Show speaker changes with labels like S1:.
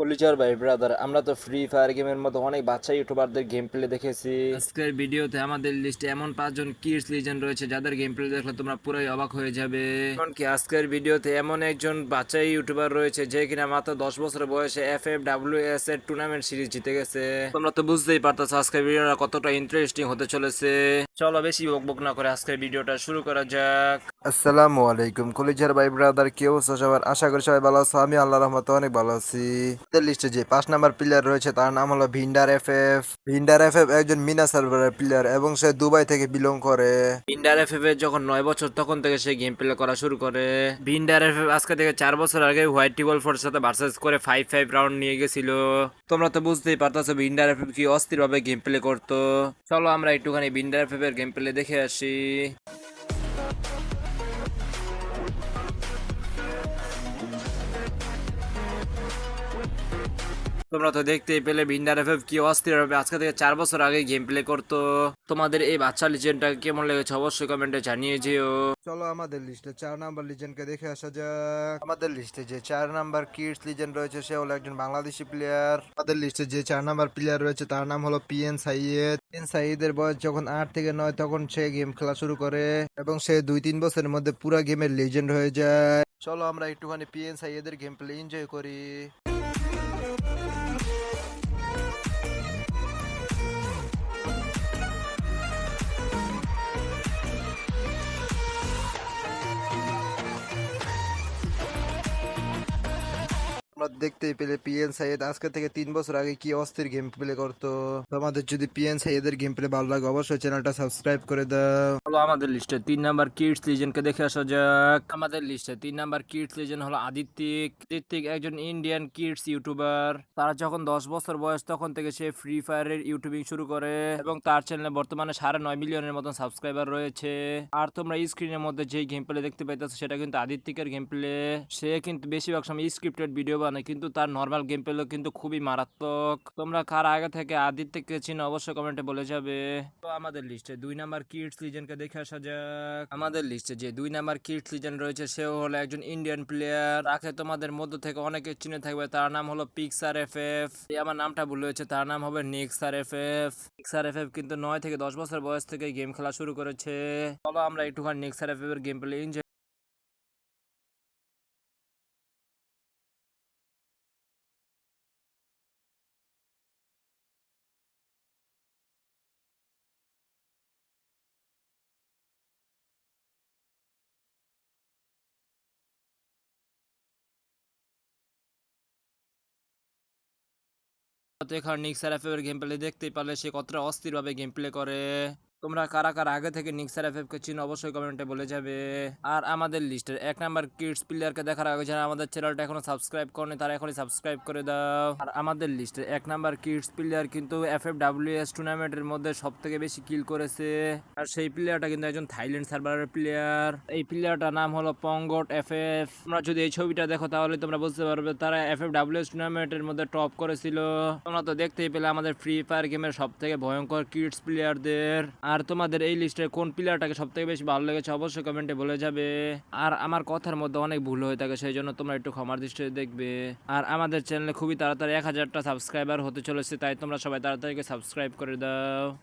S1: পলিচার ভাই ব্রাদার আমরা তো ফ্রি ফায়ার গেমের মতো অনেক বাচ্চা ইউটিউবারদের গেম প্লে দেখেছি। আজকের ভিডিওতে আমাদের লিস্টে এমন পাঁচজন কিডস লিজেন্ড রয়েছে যাদের গেম প্লে দেখলে তোমরা পুরোই অবাক হয়ে যাবে। এমনকি আজকের ভিডিওতে এমন একজন বাচ্চা ইউটিউবার রয়েছে যে কিনা মাত্র দশ বছর বয়সে এফ এফ ডাব্লিউ এস এর টুর্নামেন্ট সিরিজ জিতে গেছে। তোমরা তো বুঝতেই পারতেছো আজকের ভিডিওটা কতটা ইন্টারেস্টিং হতে চলেছে। চলো বেশি বক বক না করে আজকের ভিডিওটা শুরু করা যাক।
S2: আসসালামু আলাইকুম কলিজার ভাই ব্রাদার কি অবস্থা সবার? আশা করি সবাই ভালো আছো আমি আল্লাহ রহমতে অনেক ভালো আছি। আমাদের যে পাঁচ নাম্বার প্লেয়ার রয়েছে, তার নাম হলো ভিন্ডার এফ এফ ভিন্ডার এফ এফ একজন মিনা সার্ভারের প্লেয়ার এবং সে দুবাই থেকে বিলং করে।
S1: ভিন্ডার এফ এফ যখন নয় বছর, তখন থেকে সে গেম প্লে করা শুরু করে। ভিন্ডার এফ এফ আজকে থেকে চার বছর আগে হোয়াইট টিবল ফোর সাথে ভার্সেস করে ফাইভ ফাইভ রাউন্ড নিয়ে গেছিল। তোমরা তো বুঝতেই পারতেছো ভিন্ডার এফ এফ কি অস্থির ভাবে গেম প্লে করতো। চলো আমরা একটুখানি ভিন্ডার এফ এফ এর গেম প্লে দেখে আসি। তোমরা তো দেখতেই পেলে ভিন্ডার এফ এফ কি অস্থির হবে। আজকে থেকে চার বছর আগে গেম প্লে করতো। তোমাদের এই বাচ্চা লিজেন্ডটা কেমন লেগেছে অবশ্যই কমেন্টে জানিয়ে যেও।
S2: চলো আমাদের লিস্টে চার নাম্বার লিজেন্ডকে দেখে আসা যাক। আমাদের লিস্টে যে চার নাম্বার কিডস লিজেন্ড রয়েছে, সে হলো একজন বাংলাদেশি প্লেয়ার আমাদের লিস্টে যে চার নাম্বার প্লেয়ার রয়েছে, তার নাম হলো পিএন সাইয়েদ পিএন সাইয়েদের বয়স যখন আট থেকে নয়, তখন সে গেম খেলা শুরু করে এবং সে দুই তিন বছরের মধ্যে পুরো গেমের লিজেন্ড হয়ে যায়। চলো আমরা একটুখানি পিএন এদের গেম প্লে এনজয় করি। আমরা দেখতেই পেলে পিএন সাইয়েদ আজকে থেকে তিন বছর আগে কি অস্থির গেম প্লে করতো? তোমাদের যদি পিএন সাইয়েদের গেম প্লে ভালো লাগে, অবশ্যই চ্যানেলটা সাবস্ক্রাইব করে দাও।
S1: হলো আমাদের লিস্টে তিন নাম্বার কিডস লিজেন্ডকে দেখে আসা যাক। আমাদের লিস্টে তিন নাম্বার কিডস লিজেন্ড হলো আদিত্যিক। আদিত্যিক একজন ইন্ডিয়ান কিডস ইউটিউবার তার যখন দশ বছর বয়স, তখন থেকে সে ফ্রি ফায়ারের ইউটিউবিং শুরু করে এবং তার চ্যানেলে বর্তমানে সাড়ে নয় মিলিয়নের মতন সাবস্ক্রাইবার রয়েছে। আর তোমরা স্ক্রিনের মধ্যে যে গেম প্লে দেখতে পাইতেছো, সেটা কিন্তু আদিত্যিকের গেম প্লে সে কিন্তু বেশিরভাগ সময় স্ক্রিপ্টেড ভিডিও বানায় কিন্তু তার নর্মাল গেম প্লে কিন্তু খুবই মারাত্মক। তোমরা কার আগে থেকে আদিত্যকে চিনো? অবশ্যই কমেন্টে বলে যাবে। তো আমাদের লিস্টে দুই নাম্বার কিডস লিজেন্ডকে দেখে আসা যাক। আমাদের লিস্টে যে দুই নাম্বার কিডস লিজেন্ড রয়েছে, সেও হলো একজন ইন্ডিয়ান প্লেয়ার তাকে তোমাদের মধ্য থেকে অনেকে চিনে থাকবে। তার নাম হলো পিক্সার এফ এফ আমার নামটা ভুল হয়েছে। তার নাম হবে নিক্সার এফ এফ নিক্সার এফ এফ কিন্তু নয় থেকে দশ বছর বয়স থেকে গেম খেলা শুরু করেছে। চলো আমরা একটুখানি নিক্সার এফ এফ এর গেম প্লে তো নিক্সার এফ এর গেম প্লে দেখতেই পারলে সে কতটা অস্থিরভাবে গেম প্লে করে। তোমরা কারা কারা আগে থেকে নিক্সার এফ কে চিন, অবশ্যই কমেন্টে বলে যাবে। আর আমাদের লিস্টের এক নাম্বার কিডস প্লেয়ারকে দেখার আগে যারা আমাদের চ্যানেলটা এখনও সাবস্ক্রাইব করেনি, তারা এখনই সাবস্ক্রাইব করে দাও। আর আমাদের লিস্টের এক নাম্বার কিডস প্লেয়ার কিন্তু এফ এফ ডাব্লিউ এস টুর্নামেন্টের মধ্যে সব থেকে বেশি কিল করেছে। আর সেই প্লেয়ারটা কিন্তু একজন থাইল্যান্ড সার্ভারের প্লেয়ার এই প্লেয়ারটার নাম হলো পঙ্গট এফ এফ তোমরা যদি এই ছবিটা দেখো, তাহলে তোমরা বুঝতে পারবে তারা এফ এফ ডাব্লিউ এস টুর্নামেন্টের মধ্যে টপ করেছিল। তোমরা তো দেখতেই পেলে আমাদের ফ্রি ফায়ার গেমের সব থেকে ভয়ঙ্কর কিডস প্লেয়ারদের আর তোমাদের এই লিস্টের কোন প্লেয়ারটাকে সবথেকে বেশি ভালো লেগেছে অবশ্যই কমেন্টে বলে যাবে। আর আমার কথার মধ্যে অনেক ভুল হয়ে থাকে, সেই জন্য তোমরা একটু ক্ষমার দৃষ্টি দেখবে। আর আমাদের চ্যানেলে খুবই তাড়াতাড়ি এক হাজারটা সাবস্ক্রাইবার হতে চলেছে, তাই তোমরা সবাই তাড়াতাড়ি সাবস্ক্রাইব করে দাও।